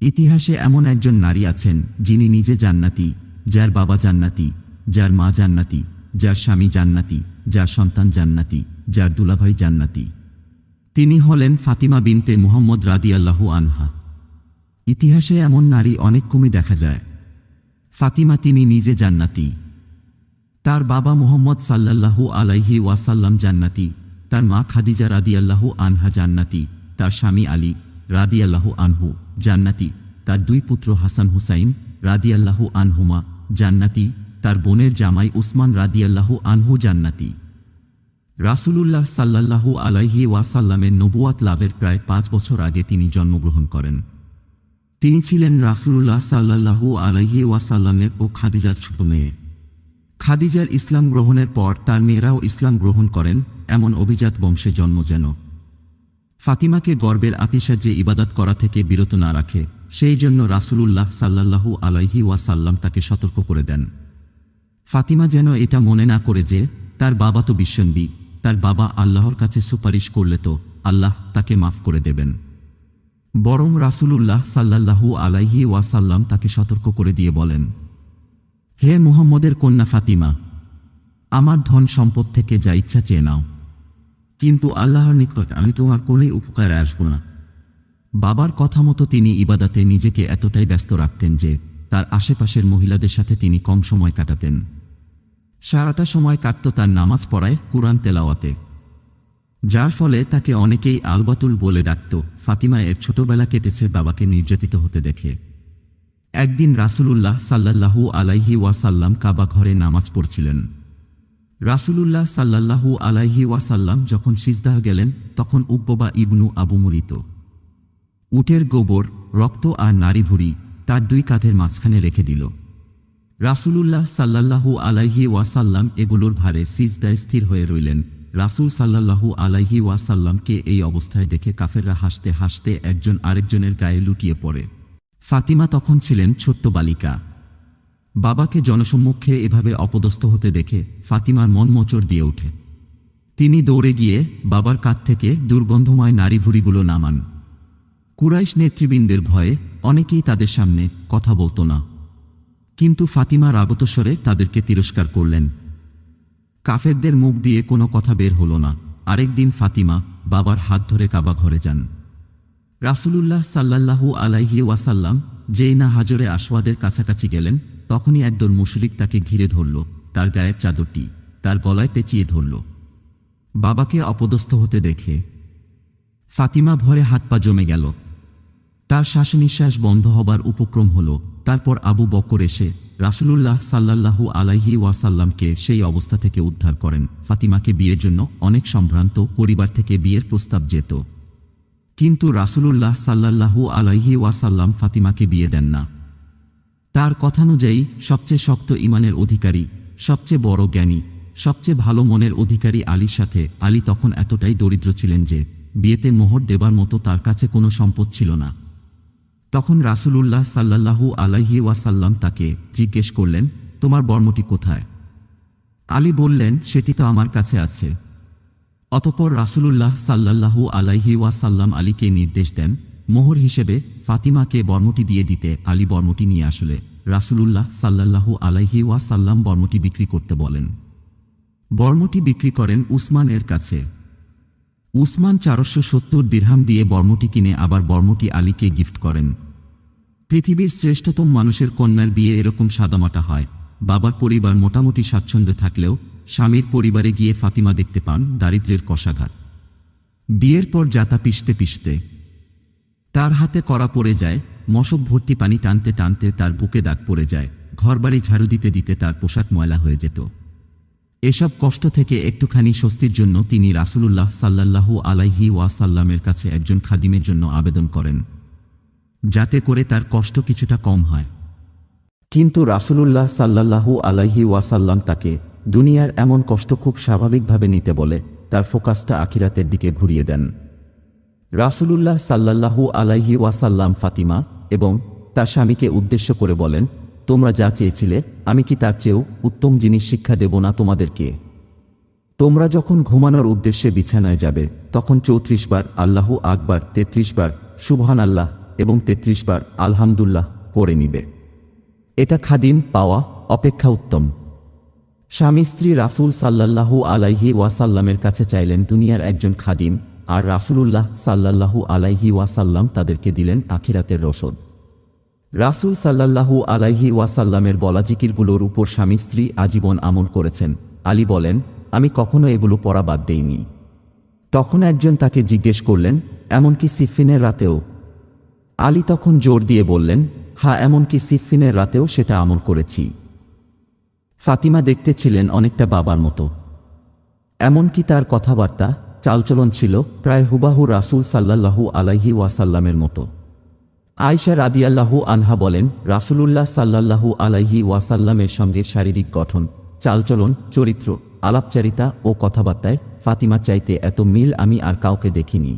ইতিহাসে এমন একজন নারী আছেন, যিনি নিজে জান্নাতি, যার বাবা জান্নাতি, যার মা জান্নাতি, যার স্বামী জান্নাতি, যার সন্তান জান্নাতি, যার দুলাভাই জান্নাতি। তিনি হলেন ফাতিমা বিনতে মুহাম্মদ রাদিয়াল্লাহু আনহা। ইতিহাসে এমন নারী অনেক কমই দেখা যায়। ফাতিমা তিনি নিজে জান্নাতি। তার বাবা মুহম্মদ সাল্লাল্লাহু আলাইহি ওয়াসাল্লাম জান্নাতি, তার মা খাদিজা রাদি রাদিয়াল্লাহু আনহা জান্নাতি, তার স্বামী আলী। রাদিয়াল্লাহু আনহু, জান্নাতি, তার দুই পুত্র হাসান হুসাইন রাদিয়াল্লাহু আনহুমা, জান্নাতি, তার বোনের জামাই উসমান রাদিয়াল্লাহু আনহু জান্নাতি। রাসূলুল্লাহ সাল্লাল্লাহু আলাইহি ওয়াসাল্লামের নবুয়াত লাভের প্রায় পাঁচ বছর আগে তিনি জন্মগ্রহণ করেন। তিনি ছিলেন রাসূলুল্লাহ সাল্লাল্লাহু আলাইহি ওয়াসাল্লামের ও খাদিজার ছোট মেয়ে। খাদিজার ইসলাম গ্রহণের পর তার মেয়েরাও ইসলাম গ্রহণ করেন, এমন অভিজাত বংশে জন্ম যেন। ফাতিমাকে গর্বের আতিশায্যে ইবাদত করা থেকে বিরত না রাখে, সেই জন্য রাসূলুল্লাহ সাল্লাল্লাহু আলাইহি ওয়াসাল্লাম তাকে সতর্ক করে দেন। ফাতিমা যেন এটা মনে না করে যে, তার বাবা তো বিশ্বনবী, তার বাবা আল্লাহর কাছে সুপারিশ করলে তো আল্লাহ তাকে মাফ করে দেবেন। বরং রাসূলুল্লাহ সাল্লাল্লাহু আলাইহি ওয়াসাল্লাম তাকে সতর্ক করে দিয়ে বলেন, হে মুহাম্মদের কন্যা ফাতিমা, আমার ধন সম্পদ থেকে যা ইচ্ছা চেয়ে নাও। কিন্তু আল্লাহর নিকট আমি তোমার কোনোই উপকারে আসব না। বাবার কথা মতো তিনি ইবাদাতে নিজেকে এতটাই ব্যস্ত রাখতেন যে তার আশেপাশের মহিলাদের সাথে তিনি কম সময় কাটাতেন। সারাটা সময় কাটত তার নামাজ পড়ায়, কুরআন তেলাওয়াতে। যার ফলে তাকে অনেকেই আলবাতুল বলে ডাকত, ফাতিমা এর ছোটবেলা কেটেছে বাবাকে নির্যাতিত হতে দেখে। একদিন রাসূলুল্লাহ সাল্লাল্লাহু আলাইহি ওয়াসাল্লাম কাবা ঘরে নামাজ পড়ছিলেন। রাসূলুল্লাহ সাল্লাল্লাহু আলাইহি ওয়াসাল্লাম যখন সিজদাহ গেলেন, তখন উব্ববা ইবনু আবু মুরিত। উটের গোবর, রক্ত আর নারী ভুড়ি তার দুই কাঁধের মাঝখানে রেখে দিল। রাসূলুল্লাহ সাল্লাল্লাহু আলাইহি ওয়াসাল্লাম এগুলোর ভারে সিজদায় স্থির হয়ে রইলেন। রাসূল সাল্লাল্লাহু আলাইহি ওয়াসাল্লামকে এই অবস্থায় দেখে কাফেররা হাসতে হাসতে একজন আরেকজনের গায়ে লুটিয়ে পড়ে। ফাতিমা তখন ছিলেন ছোট্ট বালিকা। বাবাকে জনসম্মুখে এভাবে অপদস্থ হতে দেখে ফাতিমার মন মোচড় দিয়ে ওঠে। তিনি দৌড়ে গিয়ে বাবার কাছ থেকে দুর্গন্ধময় নারী ভুড়িগুলো নামান। কুরাইশ নেতৃবৃন্দের ভয়ে অনেকেই তাদের সামনে কথা বলতো না। কিন্তু ফাতিমা রাগতস্বরে তাদেরকে তিরস্কার করলেন। কাফেরদের মুখ দিয়ে কোনো কথা বের হলো না। আরেকদিন ফাতিমা বাবার হাত ধরে কাবা ঘরে যান। রাসূলুল্লাহ সাল্লাল্লাহু আলাইহি ওয়াসাল্লাম যেই না হাজরে আসওয়াদের কাছাকাছি গেলেন তখনই একদল মুশরিক তাকে ঘিরে ধরল, তার গায়ের চাদরটি তার গলায় পেঁচিয়ে ধরল। বাবাকে অপদস্থ হতে দেখে ফাতিমা ভরে হাত পা জমে গেল। তার শ্বাস নিঃশ্বাস বন্ধ হবার উপক্রম হল, তারপর আবু বকর এসে রাসূলুল্লাহ সাল্লাল্লাহু আলাইহি ওয়াসাল্লামকে সেই অবস্থা থেকে উদ্ধার করেন। ফাতিমাকে বিয়ের জন্য অনেক সম্ভ্রান্ত পরিবার থেকে বিয়ের প্রস্তাব যেত। কিন্তু রাসূলুল্লাহ সাল্লাল্লাহু আলাইহি ওয়াসাল্লাম ফাতিমাকে বিয়ে দেন না। তার কথানুযায়ী, সবচেয়ে শক্ত ইমানের অধিকারী, সবচেয়ে বড় জ্ঞানী, সবচেয়ে ভালো মনের অধিকারী আলীর সাথে। আলী তখন এতটাই দরিদ্র ছিলেন যে, বিয়েতে মোহর দেবার মতো তার কাছে কোনো সম্পদ ছিল না। তখন রাসূলুল্লাহ সাল্লাল্লাহু আলাইহি ওয়াসাল্লাম তাকে জিজ্ঞেস করলেন, তোমার বর্মটি কোথায়? আলী বললেন, সেটি তো আমার কাছে আছে। অতপর রাসূলুল্লাহ সাল্লাল্লাহু আলাইহি ওয়াসাল্লাম আলীকে নির্দেশ দেন মোহর হিসেবে ফাতিমাকে বর্মটি দিয়ে দিতে আলী বর্মটি নিয়ে আসলে। রাসূলুল্লাহ সাল্লাল্লাহু আলাইহি ওয়াসাল্লাম বর্মটি বিক্রি করতে বলেন। বর্মটি বিক্রি করেন উসমানের কাছে। উসমান চারশো সত্তর দিরহাম দিয়ে বর্মটি কিনে আবার বর্মটি আলীকে গিফট করেন। পৃথিবীর শ্রেষ্ঠতম মানুষের কন্যার বিয়ে এরকম সাদামাটা হয়। বাবার পরিবার মোটামুটি স্বাচ্ছন্দ্য থাকলেও স্বামীর পরিবারে গিয়ে ফাতিমা দেখতে পান দারিদ্রের কষাঘাত। বিয়ের পর যাতা পিষতে পিষতে তার হাতে করা পড়ে যায়, মশক ভর্তি পানি টানতে টানতে তার বুকে দাগ পড়ে যায়, ঘরবাড়ি ঝাড়ু দিতে দিতে তার পোশাক ময়লা হয়ে যেত। এসব কষ্ট থেকে একটুখানি স্বস্তির জন্য তিনি রাসূলুল্লাহ সাল্লাল্লাহু আলাইহি ওয়াসাল্লামের কাছে একজন খাদিমের জন্য আবেদন করেন, যাতে করে তার কষ্ট কিছুটা কম হয়। কিন্তু রাসূলুল্লাহ সাল্লাল্লাহু আলাইহি ওয়াসাল্লাম তাকে দুনিয়ার এমন কষ্ট খুব স্বাভাবিকভাবে নিতে বলে, তার ফোকাসটা আখিরাতের দিকে ঘুরিয়ে দেন। রাসূলুল্লাহ সাল্লাল্লাহু আলাইহি ওয়াসাল্লাম ফাতিমা এবং তার স্বামীকে উদ্দেশ্য করে বলেন, তোমরা যা চেয়েছিলে, আমি কি তার চেয়েও উত্তম জিনিস শিক্ষা দেব না তোমাদেরকে? তোমরা যখন ঘুমানোর উদ্দেশ্যে বিছানায় যাবে, তখন চৌত্রিশ বার আল্লাহু আকবার, তেত্রিশ বার সুবহান আল্লাহ এবং তেত্রিশ বার আলহামদুল্লাহ করে নিবে। এটা খাদিম পাওয়া অপেক্ষা উত্তম। স্বামী স্ত্রী রাসূল সাল্লাল্লাহু আলাইহি ওয়াসাল্লামের কাছে চাইলেন, দুনিয়ার একজন খাদিম আর রাসূলুল্লাহ সাল্লাল্লাহু আলাইহি ওয়াসাল্লাম তাদেরকে দিলেন আখিরাতের রসদ। রাসূল সাল্লাল্লাহু আলাইহি ওয়াসাল্লামের বলা জিকিরগুলোর উপর স্বামী স্ত্রী আজীবন আমল করেছেন। আলী বলেন, আমি কখনো এগুলো পড়া বাদ দেইনি। তখন একজন তাকে জিজ্ঞেস করলেন, এমনকি সিফিনের রাতেও? আলী তখন জোর দিয়ে বললেন হ্যাঁ এমনকি সিফিনের রাতেও সেটা আমল করেছি। ফাতিমা দেখতে ছিলেন অনেকটা বাবার মতো। এমনকি তার কথাবার্তা চালচলন ছিল প্রায় হুবাহু রাসুল সাল্লাহু আলাইহি ওয়াসাল্লামের মতো। আয়সা রাদিয়াল্লাহু আনহা বলেন, রাসূলুল্লাহ সাল্লাহু আলাইহি ওয়াসাল্লামের সঙ্গে শারীরিক গঠন, চালচলন, চরিত্র, আলাপচারিতা ও কথাবার্তায় ফাতিমা চাইতে এত মিল আমি আর কাউকে দেখিনি।